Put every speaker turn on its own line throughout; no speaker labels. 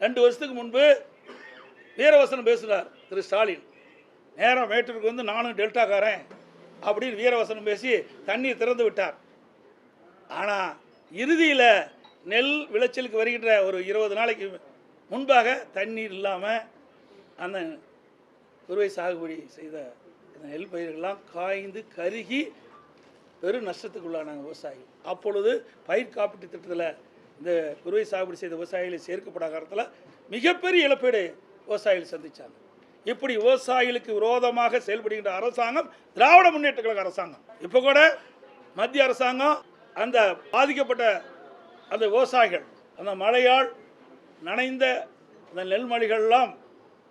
ரெண்டு வருஷத்துக்கு முன்பு வீரவசனம் பேசுகிறார் திரு ஸ்டாலின். நேரம் மேட்டூருக்கு வந்து நானும் டெல்டாக்காரன் அப்படின்னு வீரவசனம் பேசி தண்ணீர் திறந்து விட்டார். ஆனால் இறுதியில் நெல் விளைச்சலுக்கு வருகின்ற ஒரு இருபது நாளைக்கு முன்பாக தண்ணீர் இல்லாமல் அந்த குறுவை சாகுபடி செய்த நெல் பயிர்கள்லாம் காய்ந்து கருகி பெரும் நஷ்டத்துக்குள்ளானாங்க விவசாயிகள். அப்பொழுது பயிர் காப்பீட்டு திட்டத்தில் இந்த குருவை சாகுபடி செய்த விவசாயிகள் சேர்க்கப்படாத காலத்தில் மிகப்பெரிய இழப்பீடு விவசாயிகள் சந்தித்தாங்க இப்படி விவசாயிகளுக்கு விரோதமாக செயல்படுகின்ற அரசாங்கம் திராவிட முன்னேற்ற கழக அரசாங்கம். இப்போ கூட மத்திய அரசாங்கம் அந்த பாதிக்கப்பட்ட அந்த விவசாயிகள் அந்த மழையால் நனைந்த அந்த நெல்மணிகள்லாம்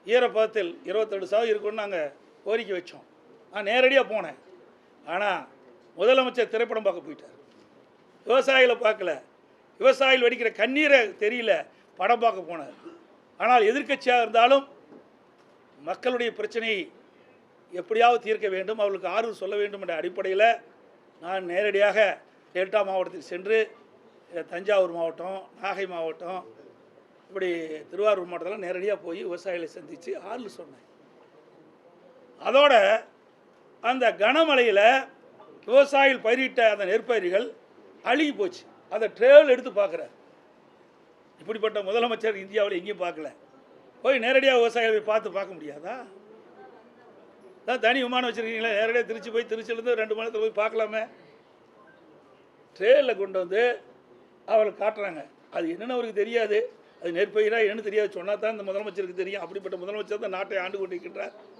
ஈரப்பதத்தில் இருபத்தெட்டு சதவீதம் இருக்குன்னு நாங்கள் கோரிக்கை வச்சோம். நான் நேரடியாக போனேன். ஆனால் முதலமைச்சர் திரைப்படம் பார்க்க போயிட்டார். விவசாயிகளை பார்க்கல. விவசாயிகள் வடிக்கிற கண்ணீரை தெரியல படம் பார்க்க போனார். ஆனால் எதிர்க்கட்சியாக இருந்தாலும் மக்களுடைய பிரச்சனையை எப்படியாவது தீர்க்க வேண்டும் அவர்களுக்கு ஆர்வம் சொல்ல வேண்டும் என்ற அடிப்படையில் நான் நேரடியாக டெல்டா மாவட்டத்துக்கு சென்று தஞ்சாவூர் மாவட்டம் நாகை மாவட்டம் இப்படி திருவாரூர் மாவட்டத்தில் நேரடியாக போய் விவசாயிகளை சந்தித்து ஆறுதல் சொன்னேன். அதோட அந்த கனமழையில் விவசாயிகள் பயிரிட்ட அந்த நெற்பயிர்கள் அழுகி போச்சு. அதை ட்ரேவல் எடுத்து பார்க்குறார். இப்படிப்பட்ட முதலமைச்சர் இந்தியாவில் எங்கேயும் பார்க்கல. போய் நேரடியாக விவசாயிகளை போய் பார்த்து பார்க்க முடியாதா? தான் தனி விமானம் வச்சுருக்கீங்களா நேரடியாக திருச்சி போய் திருச்சியிலேருந்து ரெண்டு மணி போய் பார்க்கலாமே. ட்ரெயினில் கொண்டு வந்து அவளை காட்டுறாங்க. அது என்னென்னு அவருக்கு தெரியாது. அது நெற்பயிராக என்னன்னு தெரியாது. சொன்னால் தான் இந்த முதலமைச்சருக்கு தெரியும். அப்படிப்பட்ட முதலமைச்சர் தான் நாட்டை ஆண்டு கொண்டிருக்கின்றார்.